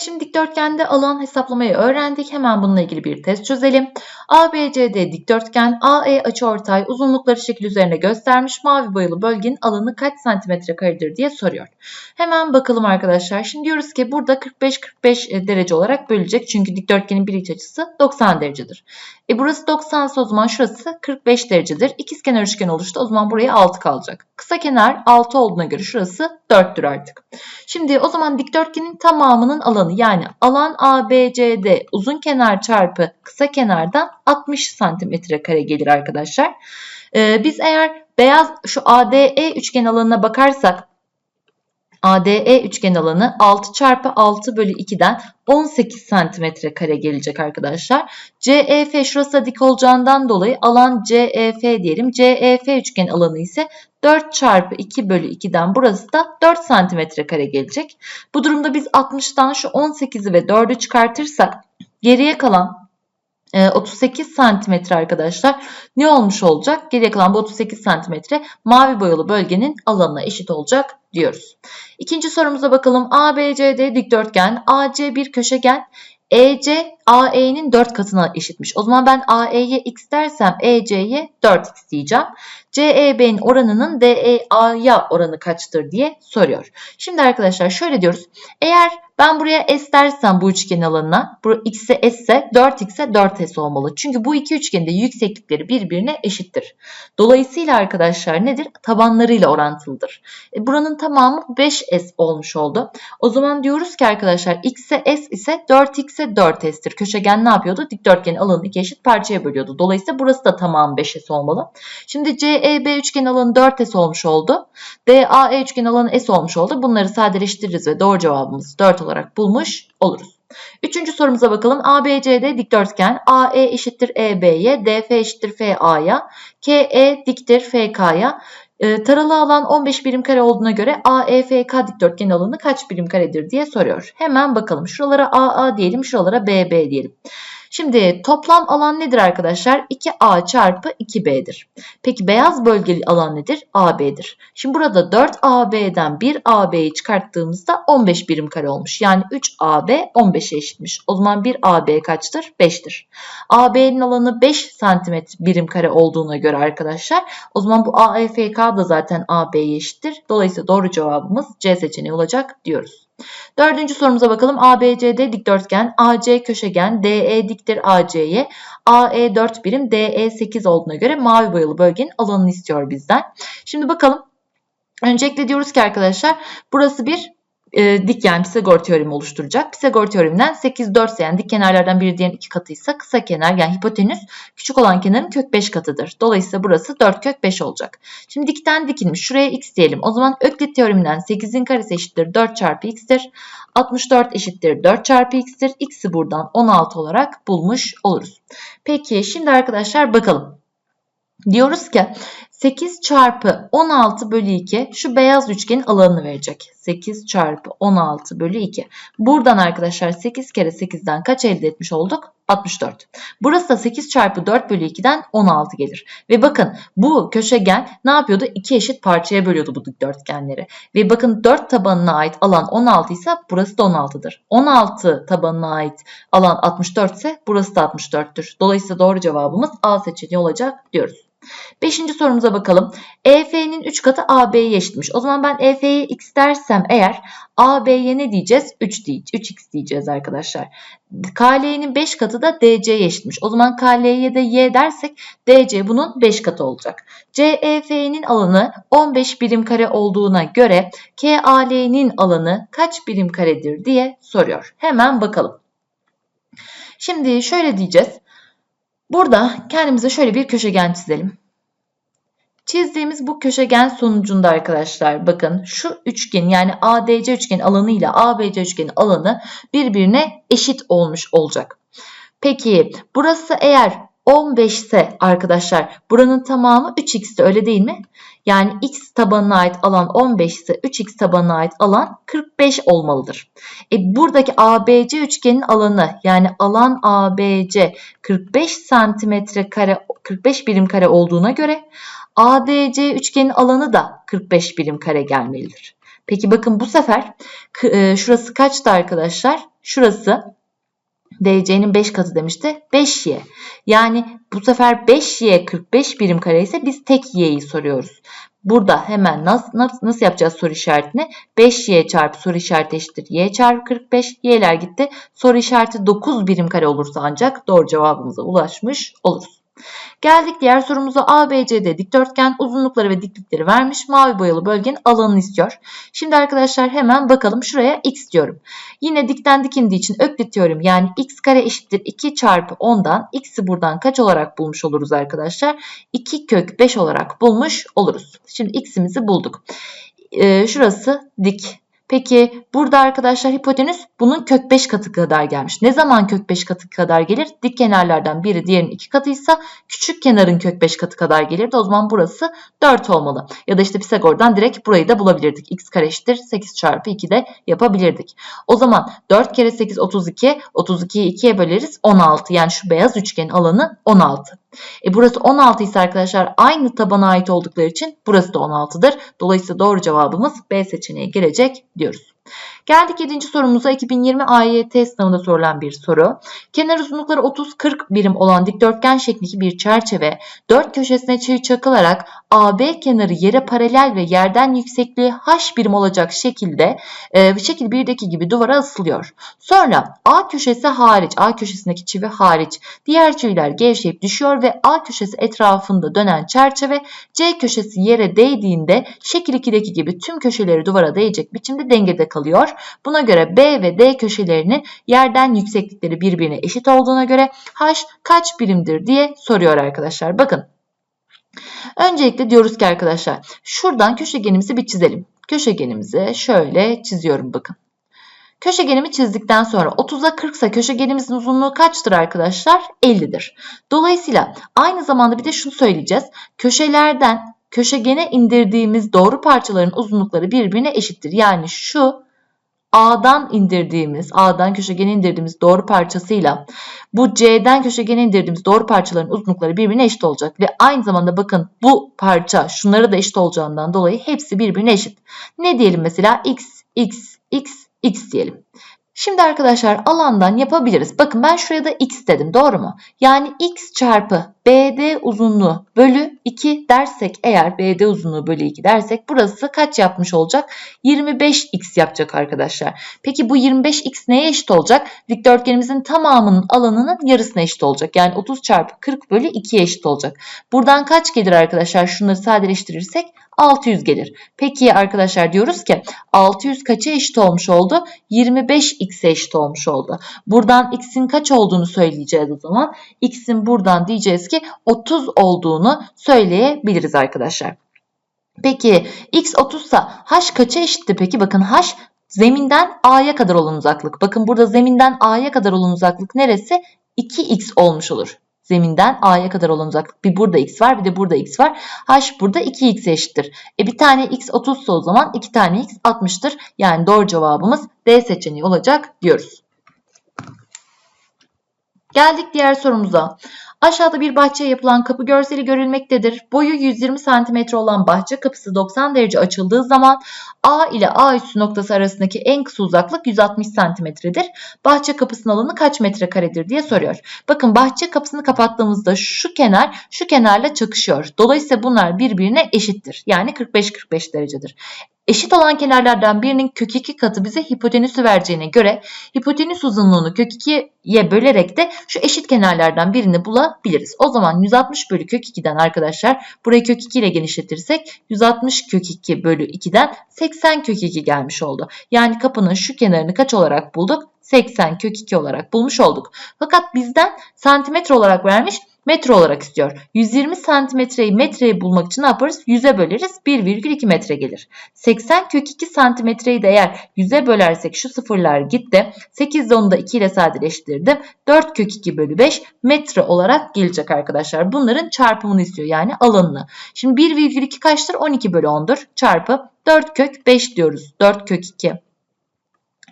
Şimdi dikdörtgende alan hesaplamayı öğrendik. Hemen bununla ilgili bir test çözelim. ABCD dikdörtgen AE açıortay uzunlukları şekil üzerine göstermiş. Mavi boyalı bölgenin alanı kaç santimetre karedir diye soruyor. Hemen bakalım arkadaşlar. Şimdi diyoruz ki burada 45-45 derece olarak bölecek. Çünkü dikdörtgenin bir iç açısı 90 derecedir. E burası 90 ise o zaman şurası 45 derecedir. İkizkenar üçgen oluştu. O zaman buraya 6 kalacak. Kısa kenar 6 olduğuna göre şurası 4'tür artık. Şimdi o zaman dikdörtgenin tamamının alanı yani alan ABCD uzun kenar çarpı kısa kenardan 60 santimetre kare gelir arkadaşlar. Ee, biz eğer beyaz şu ADE üçgen alanına bakarsak ADE üçgen alanı 6 çarpı 6 bölü 2'den 18 santimetre kare gelecek arkadaşlar. CEF şurası dik olacağından dolayı alan CEF diyelim. CEF üçgen alanı ise 4 çarpı 2 bölü 2'den burası da 4 santimetre kare gelecek. Bu durumda biz 60'tan şu 18'i ve 4'ü çıkartırsak geriye kalan 38 e, santimetre arkadaşlar ne olmuş olacak? Geriye kalan bu 38 santimetre mavi boyalı bölgenin alanına eşit olacak diyoruz. İkinci sorumuza bakalım. ABCD dikdörtgen, AC bir köşegen, EC AE'nin 4 katına eşitmiş. O zaman ben AE'ye x dersem EC'ye 4x diyeceğim. CEB'nin oranının DEA'ya oranı kaçtır diye soruyor. Şimdi arkadaşlar şöyle diyoruz. Eğer ben buraya S dersem bu üçgen alanına, bu x'e S ise 4x'e 4s olmalı. Çünkü bu iki üçgende yükseklikleri birbirine eşittir. Dolayısıyla arkadaşlar nedir? Tabanlarıyla orantılıdır. E, buranın tamamı 5s olmuş oldu. O zaman diyoruz ki arkadaşlar x'e s ise 4x'e 4s'tir. Köşegen ne yapıyordu? Dikdörtgenin alanını iki eşit parçaya bölüyordu. Dolayısıyla burası da tamam 5s olmalı. Şimdi CEB üçgen alanı 4s olmuş oldu. DAE üçgen alanı s olmuş oldu. Bunları sadeleştiririz ve doğru cevabımız 4 olarak bulmuş oluruz. Üçüncü sorumuza bakalım. ABCD dikdörtgen. AE eşittir EB'ye. DF eşittir FA'ya. KE diktir FK'ya. E, taralı alan 15 birim kare olduğuna göre AEFK dikdörtgen alanı kaç birim karedir diye soruyor. Hemen bakalım. Şuralara AA diyelim, şuralara BB diyelim. Şimdi toplam alan nedir arkadaşlar? 2A çarpı 2B'dir. Peki beyaz bölgeli alan nedir? AB'dir. Şimdi burada 4AB'den 1AB'yi çıkarttığımızda 15 birim kare olmuş. Yani 3AB 15'e eşitmiş. O zaman 1AB kaçtır? 5'tir. AB'nin alanı 5 santimetre birim kare olduğuna göre arkadaşlar o zaman bu AEFK da zaten AB'ye eşittir. Dolayısıyla doğru cevabımız C seçeneği olacak diyoruz. Dördüncü sorumuza bakalım. ABCD dikdörtgen, AC köşegen, DE diktir AC'ye, AE 4 birim, DE 8 olduğuna göre mavi boyalı bölgenin alanını istiyor bizden. Şimdi bakalım. Öncelikle diyoruz ki arkadaşlar burası bir e, dik yani Pisagor teoremi oluşturacak. Pisagor teoreminden 8 4 yani dik kenarlardan biri diğerinin 2 katıysa kısa kenar yani hipotenüs küçük olan kenarın kök 5 katıdır. Dolayısıyla burası 4 kök 5 olacak. Şimdi dikten dikilmiş. Şuraya x diyelim. O zaman Öklit teoreminden 8'in karesi eşittir 4 çarpı x'tir. 64 eşittir 4 çarpı x'tir. X'i buradan 16 olarak bulmuş oluruz. Peki şimdi arkadaşlar bakalım. Diyoruz ki 8 çarpı 16 bölü 2 şu beyaz üçgenin alanını verecek. 8 çarpı 16 bölü 2. Buradan arkadaşlar 8 kere 8'den kaç elde etmiş olduk? 64. Burası da 8 çarpı 4 bölü 2'den 16 gelir. Ve bakın bu köşegen ne yapıyordu? İki eşit parçaya bölüyordu bu dikdörtgenleri. Ve bakın 4 tabanına ait alan 16 ise burası da 16'dır. 16 tabanına ait alan 64 ise burası da 64'tür. Dolayısıyla doğru cevabımız A seçeneği olacak diyoruz. Beşinci sorumuza bakalım. EF'nin 3 katı AB'ye eşitmiş. O zaman ben EF'ye x dersem eğer AB'ye ne diyeceğiz? 3 diyeceğiz. 3x diyeceğiz arkadaşlar. KL'nin 5 katı da DC'ye eşitmiş. O zaman KL'ye de y dersek DC bunun 5 katı olacak. CEF'nin alanı 15 birim kare olduğuna göre KAL'nin alanı kaç birim karedir diye soruyor. Hemen bakalım. Şimdi şöyle diyeceğiz. Burada kendimize şöyle bir köşegen çizelim. Çizdiğimiz bu köşegen sonucunda arkadaşlar bakın şu üçgen yani ADC üçgen alanı ile ABC üçgen alanı birbirine eşit olmuş olacak. Peki burası eğer 15 ise arkadaşlar buranın tamamı 3x'ti öyle değil mi? Yani x tabanına ait alan 15 ise 3x tabanına ait alan 45 olmalıdır. E buradaki ABC üçgenin alanı yani alan ABC 45 santimetre kare 45 birim kare olduğuna göre ADC üçgenin alanı da 45 birim kare gelmelidir. Peki bakın bu sefer e, şurası kaçtı arkadaşlar? Şurası DC'nin 5 katı demişti. 5y. Yani bu sefer 5y 45 birim kare ise biz tek y'yi soruyoruz. Burada hemen nasıl, nasıl, nasıl yapacağız soru işaretini? 5y çarpı soru işareti eşittir. y çarpı 45. y'ler gitti. Soru işareti 9 birim kare olursa ancak doğru cevabımıza ulaşmış oluruz. Geldik diğer sorumuza. ABCD dikdörtgen uzunlukları ve diklikleri vermiş. Mavi boyalı bölgenin alanını istiyor. Şimdi arkadaşlar hemen bakalım. Şuraya x diyorum. Yine dikten dikindiği için öklit teoremi yani x kare eşittir 2 çarpı 10'dan x'i buradan kaç olarak bulmuş oluruz arkadaşlar? 2 kök 5 olarak bulmuş oluruz. Şimdi x'imizi bulduk. Ee, şurası dik. Peki burada arkadaşlar hipotenüs bunun kök 5 katı kadar gelmiş. Ne zaman kök 5 katı kadar gelir? Dik kenarlardan biri diğerinin 2 katıysa küçük kenarın kök 5 katı kadar gelirdi. O zaman burası 4 olmalı. Ya da işte Pisagor'dan direkt burayı da bulabilirdik. x kare eşittir 8 çarpı 2 de yapabilirdik. O zaman 4 kere 8 32. 32'yi 2'ye böleriz 16. Yani şu beyaz üçgenin alanı 16. E burası 16 ise arkadaşlar aynı tabana ait oldukları için burası da 16'dır. Dolayısıyla doğru cevabımız B seçeneği gelecek diyoruz. Geldik 7. sorumuza 2020 AYT sınavında sorulan bir soru. Kenar uzunlukları 30-40 birim olan dikdörtgen şeklindeki bir çerçeve dört köşesine çivi çakılarak AB kenarı yere paralel ve yerden yüksekliği h birim olacak şekilde e, şekil 1'deki gibi duvara asılıyor. Sonra A köşesi hariç, A köşesindeki çivi hariç diğer çiviler gevşeyip düşüyor ve A köşesi etrafında dönen çerçeve C köşesi yere değdiğinde şekil 2'deki gibi tüm köşeleri duvara değecek biçimde dengede kalıyor. Buna göre B ve D köşelerinin yerden yükseklikleri birbirine eşit olduğuna göre H kaç birimdir diye soruyor arkadaşlar. Bakın. Öncelikle diyoruz ki arkadaşlar şuradan köşegenimizi bir çizelim. Köşegenimizi şöyle çiziyorum bakın. Köşegenimi çizdikten sonra 30'a 40 ise köşegenimizin uzunluğu kaçtır arkadaşlar? 50'dir. Dolayısıyla aynı zamanda bir de şunu söyleyeceğiz. Köşelerden köşegene indirdiğimiz doğru parçaların uzunlukları birbirine eşittir. Yani şu A'dan indirdiğimiz, A'dan köşegene indirdiğimiz doğru parçasıyla bu C'den köşegene indirdiğimiz doğru parçaların uzunlukları birbirine eşit olacak. Ve aynı zamanda bakın bu parça şunlara da eşit olacağından dolayı hepsi birbirine eşit. Ne diyelim mesela x, x, x, x diyelim. Şimdi arkadaşlar alandan yapabiliriz. Bakın ben şuraya da x dedim doğru mu? Yani x çarpı BD uzunluğu bölü 2 dersek eğer BD uzunluğu bölü 2 dersek burası kaç yapmış olacak? 25x yapacak arkadaşlar. Peki bu 25x neye eşit olacak? Dikdörtgenimizin tamamının alanının yarısına eşit olacak. Yani 30 çarpı 40 bölü 2'ye eşit olacak. Buradan kaç gelir arkadaşlar? Şunları sadeleştirirsek 600 gelir. Peki arkadaşlar diyoruz ki 600 kaça eşit olmuş oldu? 25x'e eşit olmuş oldu. Buradan x'in kaç olduğunu söyleyeceğiz o zaman. x'in buradan diyeceğiz ki 30 olduğunu söyleyebiliriz arkadaşlar. Peki x 30 ise h kaça eşitti peki? Bakın h zeminden a'ya kadar olan uzaklık. Bakın burada zeminden a'ya kadar olan uzaklık neresi? 2x olmuş olur. Zeminden a'ya kadar olan uzaklık. Bir burada x var bir de burada x var. h burada 2x eşittir. E bir tane x 30 ise o zaman iki tane x 60'tır. Yani doğru cevabımız D seçeneği olacak diyoruz. Geldik diğer sorumuza. Aşağıda bir bahçeye yapılan kapı görseli görülmektedir. Boyu 120 cm olan bahçe kapısı 90 derece açıldığı zaman A ile A üssü noktası arasındaki en kısa uzaklık 160 cm'dir. Bahçe kapısının alanı kaç metrekaredir diye soruyor. Bakın bahçe kapısını kapattığımızda şu kenar şu kenarla çakışıyor. Dolayısıyla bunlar birbirine eşittir. Yani 45-45 derecedir. Eşit olan kenarlardan birinin kök 2 katı bize hipotenüsü vereceğine göre hipotenüs uzunluğunu kök 2'ye bölerek de şu eşit kenarlardan birini bulabiliriz. O zaman 160 bölü kök 2'den arkadaşlar burayı kök 2 ile genişletirsek 160 kök 2 bölü 2'den 80 kök 2 gelmiş oldu. Yani kapının şu kenarını kaç olarak bulduk? 80 kök 2 olarak bulmuş olduk. Fakat bizden santimetre olarak vermiş metre olarak istiyor. 120 santimetreyi metreye bulmak için ne yaparız? 100'e böleriz 1,2 metre gelir. 80 kök 2 santimetreyi de eğer 100'e bölersek şu sıfırlar gitti. 8 ile onu da 2 ile sadeleştirdim. 4 kök 2 bölü 5 metre olarak gelecek arkadaşlar. Bunların çarpımını istiyor yani alanını. Şimdi 1,2 kaçtır? 12 bölü 10'dur. Çarpı 4 kök 5 diyoruz. 4 kök 2.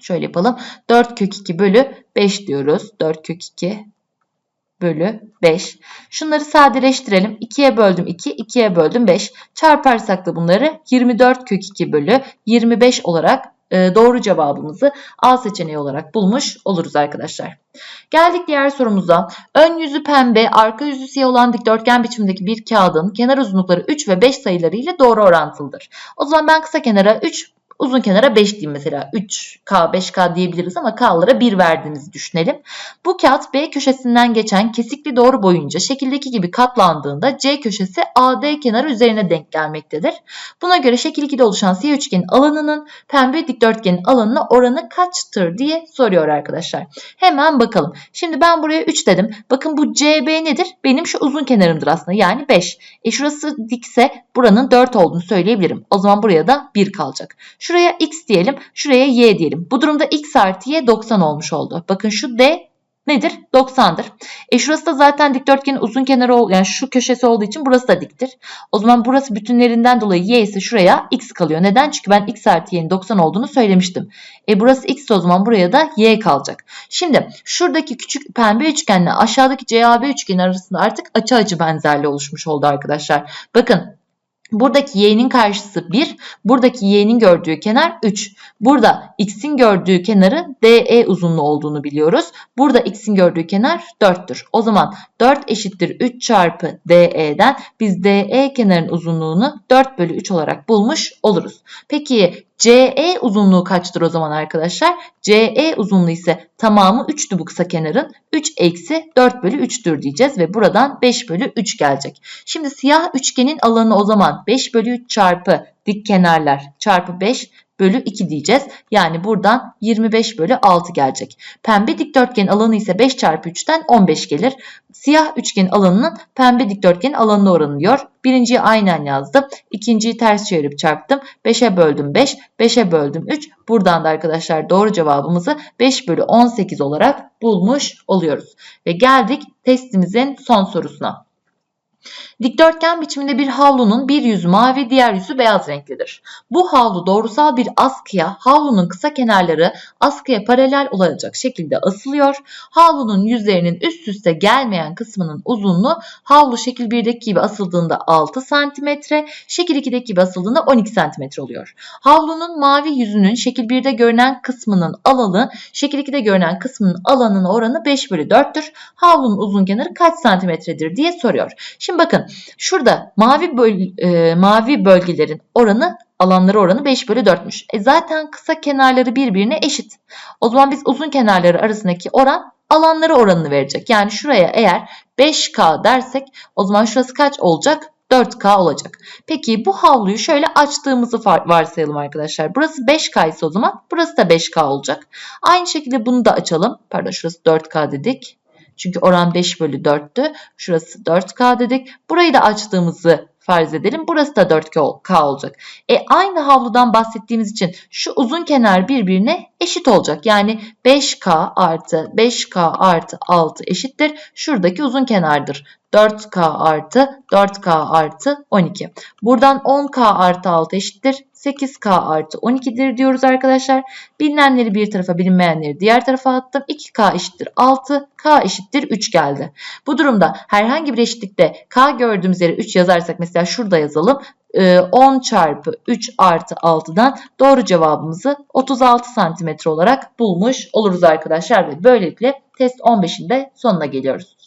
Şöyle yapalım. 4 kök 2 bölü 5 diyoruz. 4 kök 2 bölü 5. Şunları sadeleştirelim. 2'ye böldüm 2, 2'ye böldüm 5. Çarparsak da bunları 24 kök 2 bölü 25 olarak e, doğru cevabımızı A seçeneği olarak bulmuş oluruz arkadaşlar. Geldik diğer sorumuza. Ön yüzü pembe, arka yüzü siyah olan dikdörtgen biçimdeki bir kağıdın kenar uzunlukları 3 ve 5 sayıları ile doğru orantılıdır. O zaman ben kısa kenara 3, uzun kenara 5 diyeyim mesela. 3K, 5K diyebiliriz ama K'lara 1 verdiğimizi düşünelim. Bu kağıt B köşesinden geçen kesikli doğru boyunca şekildeki gibi katlandığında C köşesi AD kenarı üzerine denk gelmektedir. Buna göre şekil 2'de oluşan siyah üçgenin alanının pembe dikdörtgenin alanına oranı kaçtır diye soruyor arkadaşlar. Hemen bakalım. Şimdi ben buraya 3 dedim. Bakın bu CB nedir? Benim şu uzun kenarımdır aslında. Yani 5. E şurası dikse buranın 4 olduğunu söyleyebilirim. O zaman buraya da 1 kalacak. Şuraya x diyelim. Şuraya y diyelim. Bu durumda x artı y 90 olmuş oldu. Bakın şu d nedir? 90'dır. E şurası da zaten dikdörtgenin uzun kenarı yani şu köşesi olduğu için burası da diktir. O zaman burası bütünlerinden dolayı y ise şuraya x kalıyor. Neden? Çünkü ben x artı y'nin 90 olduğunu söylemiştim. E burası x o zaman buraya da y kalacak. Şimdi şuradaki küçük pembe üçgenle aşağıdaki CAB üçgeni arasında artık açı açı benzerliği oluşmuş oldu arkadaşlar. Bakın Buradaki y'nin karşısı 1, buradaki y'nin gördüğü kenar 3. Burada x'in gördüğü kenarı DE uzunluğu olduğunu biliyoruz. Burada x'in gördüğü kenar 4'tür. O zaman 4 eşittir 3 çarpı DE'den biz DE kenarın uzunluğunu 4 bölü 3 olarak bulmuş oluruz. Peki CE uzunluğu kaçtır o zaman arkadaşlar? CE uzunluğu ise tamamı 3'tü bu kısa kenarın. 3 eksi 4 bölü 3'tür diyeceğiz ve buradan 5 bölü 3 gelecek. Şimdi siyah üçgenin alanı o zaman 5 bölü 3 çarpı dik kenarlar çarpı 5 bölü 2 diyeceğiz. Yani buradan 25 bölü 6 gelecek. Pembe dikdörtgenin alanı ise 5 çarpı 3'ten 15 gelir. Siyah üçgenin alanının pembe dikdörtgenin alanına oranı diyor. Birinciyi aynen yazdım. İkinciyi ters çevirip çarptım. 5'e böldüm 5, 5'e böldüm 3. Buradan da arkadaşlar doğru cevabımızı 5 bölü 18 olarak bulmuş oluyoruz. Ve geldik testimizin son sorusuna. Dikdörtgen biçiminde bir havlunun bir yüzü mavi, diğer yüzü beyaz renklidir. Bu havlu doğrusal bir askıya, havlunun kısa kenarları askıya paralel olacak şekilde asılıyor. Havlunun yüzlerinin üst üste gelmeyen kısmının uzunluğu havlu şekil 1'deki gibi asıldığında 6 cm, şekil 2'deki gibi asıldığında 12 cm oluyor. Havlunun mavi yüzünün şekil 1'de görünen kısmının alanı, şekil 2'de görünen kısmının alanına oranı 5 bölü 4'tür. Havlunun uzun kenarı kaç santimetredir diye soruyor. Şimdi bakın Şurada mavi, böl e, mavi bölgelerin oranı alanları oranı 5 bölü 4'müş. E zaten kısa kenarları birbirine eşit. O zaman biz uzun kenarları arasındaki oran alanları oranını verecek. Yani şuraya eğer 5K dersek o zaman şurası kaç olacak? 4K olacak. Peki bu havluyu şöyle açtığımızı varsayalım arkadaşlar. Burası 5K ise o zaman burası da 5K olacak. Aynı şekilde bunu da açalım. Pardon şurası 4K dedik. Çünkü oran 5 bölü 4'tü. Şurası 4K dedik. Burayı da açtığımızı farz edelim. Burası da 4K olacak. E aynı havludan bahsettiğimiz için şu uzun kenar birbirine eşit olacak. Yani 5K artı 5K artı 6 eşittir. Şuradaki uzun kenardır. 4K artı 4K artı 12. Buradan 10K artı 6 eşittir. 8K artı 12'dir diyoruz arkadaşlar. Bilinenleri bir tarafa bilinmeyenleri diğer tarafa attım. 2K eşittir 6, K eşittir 3 geldi. Bu durumda herhangi bir eşitlikte K gördüğümüz yere 3 yazarsak mesela şurada yazalım. 10 ee, çarpı 3 artı 6'dan doğru cevabımızı 36 santimetre olarak bulmuş oluruz arkadaşlar. Ve böylelikle test 15'in de sonuna geliyoruz.